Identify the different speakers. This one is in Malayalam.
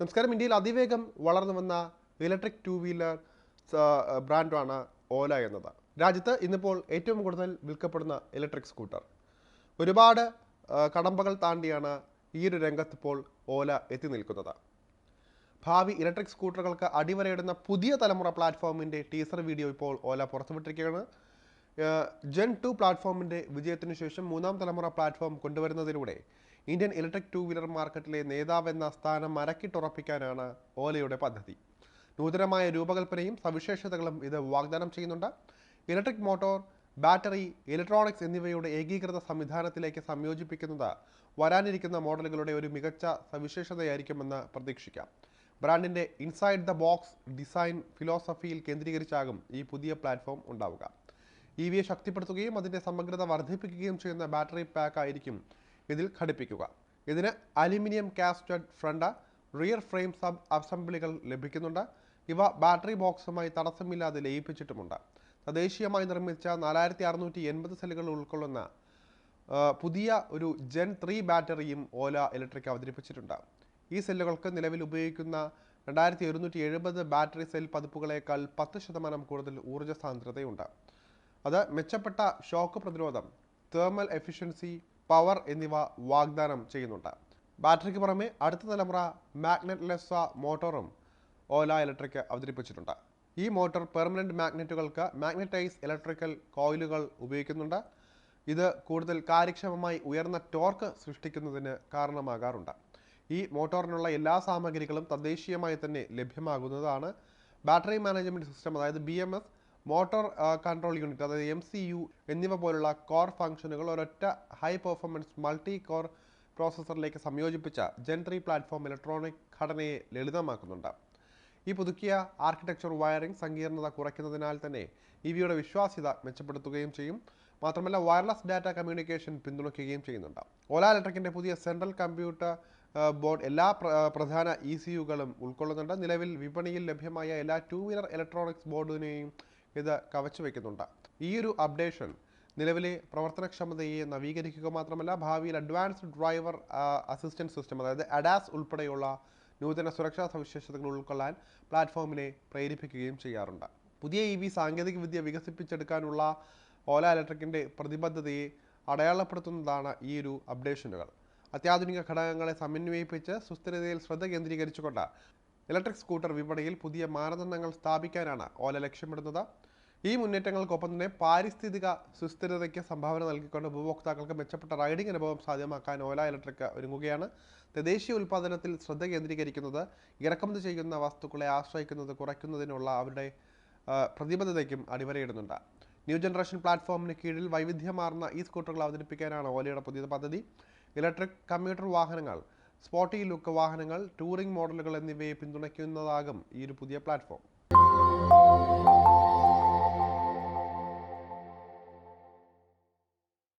Speaker 1: നമസ്കാരം. ഇന്ത്യയിൽ അതിവേഗം വളർന്നു വന്ന ഇലക്ട്രിക് ടു വീലർ ബ്രാൻഡാണ് ഓല എന്നത്. രാജ്യത്ത് ഇന്നിപ്പോൾ ഏറ്റവും കൂടുതൽ വിൽക്കപ്പെടുന്ന ഇലക്ട്രിക് സ്കൂട്ടർ. ഒരുപാട് കടമ്പകൾ താണ്ടിയാണ് ഈ ഒരു രംഗത്ത് ഇപ്പോൾ ഓല എത്തി നിൽക്കുന്നത്. ഭാവി ഇലക്ട്രിക് സ്കൂട്ടറുകൾക്ക് അടിവരയിടുന്ന പുതിയ തലമുറ പ്ലാറ്റ്ഫോമിന്റെ ടീസർ വീഡിയോ ഇപ്പോൾ ഓല പുറത്തുവിട്ടിരിക്കുകയാണ്. ജെൻ ടു പ്ലാറ്റ്ഫോമിന്റെ വിജയത്തിന് ശേഷം മൂന്നാം തലമുറ പ്ലാറ്റ്ഫോം കൊണ്ടുവരുന്നതിലൂടെ ഇന്ത്യൻ ഇലക്ട്രിക് ടു വീലർ മാർക്കറ്റിലെ നേതാവെന്ന സ്ഥാനം മരക്കിട്ടുറപ്പിക്കാനാണ് ഓലയുടെ പദ്ധതി. നൂതനമായ രൂപകൽപ്പനയും സവിശേഷതകളും ഇത് വാഗ്ദാനം ചെയ്യുന്നുണ്ട്. ഇലക്ട്രിക് മോട്ടോർ ബാറ്ററി ഇലക്ട്രോണിക്സ് എന്നിവയുടെ ഏകീകൃത സംവിധാനത്തിലേക്ക് സംയോജിപ്പിക്കുന്നത് വരാനിരിക്കുന്ന മോഡലുകളുടെ ഒരു മികച്ച സവിശേഷതയായിരിക്കുമെന്ന് പ്രതീക്ഷിക്കാം. ബ്രാൻഡിന്റെ ഇൻസൈഡ് ദ ബോക്സ് ഡിസൈൻ ഫിലോസഫിയിൽ കേന്ദ്രീകരിച്ചാകും ഈ പുതിയ പ്ലാറ്റ്ഫോം ഉണ്ടാവുക. ഇ വിയെ ശക്തിപ്പെടുത്തുകയും അതിന്റെ സമഗ്രത വർദ്ധിപ്പിക്കുകയും ചെയ്യുന്ന ബാറ്ററി പാക്ക് ആയിരിക്കും ഇതിൽ ഘടിപ്പിക്കുക. ഇതിന് aluminium casted front rear frame sub അസംബ്ലികൾ ലഭിക്കുന്നുണ്ട്. ഇവ ബാറ്ററി ബോക്സുമായി തടസ്സമില്ലാതെ ലയിപ്പിച്ചിട്ടുമുണ്ട്. തദ്ദേശീയമായി നിർമ്മിച്ച നാലായിരത്തി അറുന്നൂറ്റി എൺപത് സെല്ലുകൾ ഉൾക്കൊള്ളുന്ന പുതിയ ഒരു ജെൻ ത്രീ ബാറ്ററിയും ഓല ഇലക്ട്രിക് അവതരിപ്പിച്ചിട്ടുണ്ട്. ഈ സെല്ലുകൾക്ക് നിലവിൽ ഉപയോഗിക്കുന്ന രണ്ടായിരത്തി ഒരുന്നൂറ്റി എഴുപത് ബാറ്ററി സെൽ പതിപ്പുകളേക്കാൾ പത്ത് ശതമാനം കൂടുതൽ ഊർജ സാന്ദ്രതയുണ്ട്. അത് മെച്ചപ്പെട്ട ഷോക്ക് പ്രതിരോധം തേർമൽ എഫിഷ്യൻസി പവർ എന്നിവ വാഗ്ദാനം ചെയ്യുന്നുണ്ട്. ബാറ്ററിക്ക് പുറമെ അടുത്ത തലമുറ മാഗ്നറ്റ്ലെസ്സ മോട്ടോറും ഓല ഇലക്ട്രിക് അവതരിപ്പിച്ചിട്ടുണ്ട്. ഈ മോട്ടോർ പെർമനന്റ് മാഗ്നറ്റുകൾക്ക് മാഗ്നറ്റൈസ് ഇലക്ട്രിക്കൽ കോയിലുകൾ ഉപയോഗിക്കുന്നുണ്ട്. ഇത് കൂടുതൽ കാര്യക്ഷമമായി ഉയർന്ന ടോർക്ക് സൃഷ്ടിക്കുന്നതിന് കാരണമാകാറുണ്ട്. ഈ മോട്ടോറിനുള്ള എല്ലാ സാമഗ്രികളും തദ്ദേശീയമായി തന്നെ ലഭ്യമാകുന്നതാണ്. ബാറ്ററി മാനേജ്മെന്റ് സിസ്റ്റം അതായത് B M S motor control unit അതായത് എം സി യു എന്നിവ പോലുള്ള കോർ ഫംഗ്ഷനുകൾ ഒരൊറ്റ ഹൈ പെർഫോമൻസ് മൾട്ടി കോർ പ്രോസസ്സറിലേക്ക് സംയോജിപ്പിച്ച ജെൻട്രി പ്ലാറ്റ്ഫോം ഇലക്ട്രോണിക് ഘടനയെ ലളിതമാക്കുന്നുണ്ട്. ഈ പുതുക്കിയ ആർക്കിടെക്ചർ വയറിംഗ് സങ്കീർണത കുറയ്ക്കുന്നതിനാൽ തന്നെ ഇ വിയുടെ വിശ്വാസ്യത മെച്ചപ്പെടുത്തുകയും ചെയ്യും. മാത്രമല്ല വയർലെസ് ഡാറ്റ കമ്മ്യൂണിക്കേഷൻ പിന്തുണയ്ക്കുകയും ചെയ്യുന്നുണ്ട്. ഓല ഇലക്ട്രിക്കിന്റെ പുതിയ സെൻട്രൽ കമ്പ്യൂട്ടർ ബോർഡ് എല്ലാ പ്രധാന ഇ സി യുകളും ഉൾക്കൊള്ളുന്നുണ്ട്. നിലവിൽ വിപണിയിൽ ലഭ്യമായ എല്ലാ ടു വീലർ ഇലക്ട്രോണിക്സ് ബോർഡിനെയും ഇത് ഈ ഒരു അപ്ഡേഷൻ നിലവിലെ പ്രവർത്തനക്ഷമതയെ നവീകരിക്കുക മാത്രമല്ല ഭാവിയിൽ അഡ്വാൻസ്ഡ് ഡ്രൈവർ അസിസ്റ്റൻസ് സിസ്റ്റം അതായത് അഡാസ് ഉൾപ്പെടെയുള്ള നൂതന സുരക്ഷാ സവിശേഷതകൾ ഉൾക്കൊള്ളാൻ പ്ലാറ്റ്ഫോമിനെ പ്രേരിപ്പിക്കുകയും ചെയ്യാറുണ്ട്. പുതിയ ഇ വി സാങ്കേതികവിദ്യ വികസിപ്പിച്ചെടുക്കാനുള്ള ഓല ഇലക്ട്രിക്കിന്റെ പ്രതിബദ്ധതയെ അടയാളപ്പെടുത്തുന്നതാണ് ഈ ഒരു അപ്ഡേഷനുകൾ അത്യാധുനിക ഘടകങ്ങളെ സമന്വയിപ്പിച്ച് സുസ്ഥിരതയിൽ ശ്രദ്ധ കേന്ദ്രീകരിച്ചുകൊണ്ട് ഇലക്ട്രിക് സ്കൂട്ടർ വിപണിയിൽ പുതിയ മാനദണ്ഡങ്ങൾ സ്ഥാപിക്കാനാണ് ഓല ലക്ഷ്യമിടുന്നത്. ഈ മുന്നേറ്റങ്ങൾക്കൊപ്പം തന്നെ പാരിസ്ഥിതിക സുസ്ഥിരതയ്ക്ക് സംഭാവന നൽകിക്കൊണ്ട് ഉപഭോക്താക്കൾക്ക് മെച്ചപ്പെട്ട റൈഡിംഗ് അനുഭവം സാധ്യമാക്കാൻ ഓല ഇലക്ട്രിക് ഒരുങ്ങുകയാണ്. തദ്ദേശീയ ഉൽപ്പാദനത്തിൽ ശ്രദ്ധ കേന്ദ്രീകരിക്കുന്നത് ഇറക്കുമതി ചെയ്യുന്ന വസ്തുക്കളെ ആശ്രയിക്കുന്നത് കുറയ്ക്കുന്നതിനുള്ള അവരുടെ പ്രതിബദ്ധതയ്ക്കും അടിവരയിടുന്നുണ്ട്. ന്യൂ ജനറേഷൻ പ്ലാറ്റ്ഫോമിന് കീഴിൽ വൈവിധ്യമാർന്ന ഈ സ്കൂട്ടറുകൾ അവതരിപ്പിക്കാനാണ് ഓലയുടെ പുതിയ പദ്ധതി. ഇലക്ട്രിക് കമ്മ്യൂട്ടർ വാഹനങ്ങൾ സ്പോട്ടി ലുക്ക് വാഹനങ്ങൾ ടൂറിംഗ് മോഡലുകൾ എന്നിവയെ പിന്തുണയ്ക്കുന്നതാകും ഈ ഒരു പുതിയ പ്ലാറ്റ്ഫോം.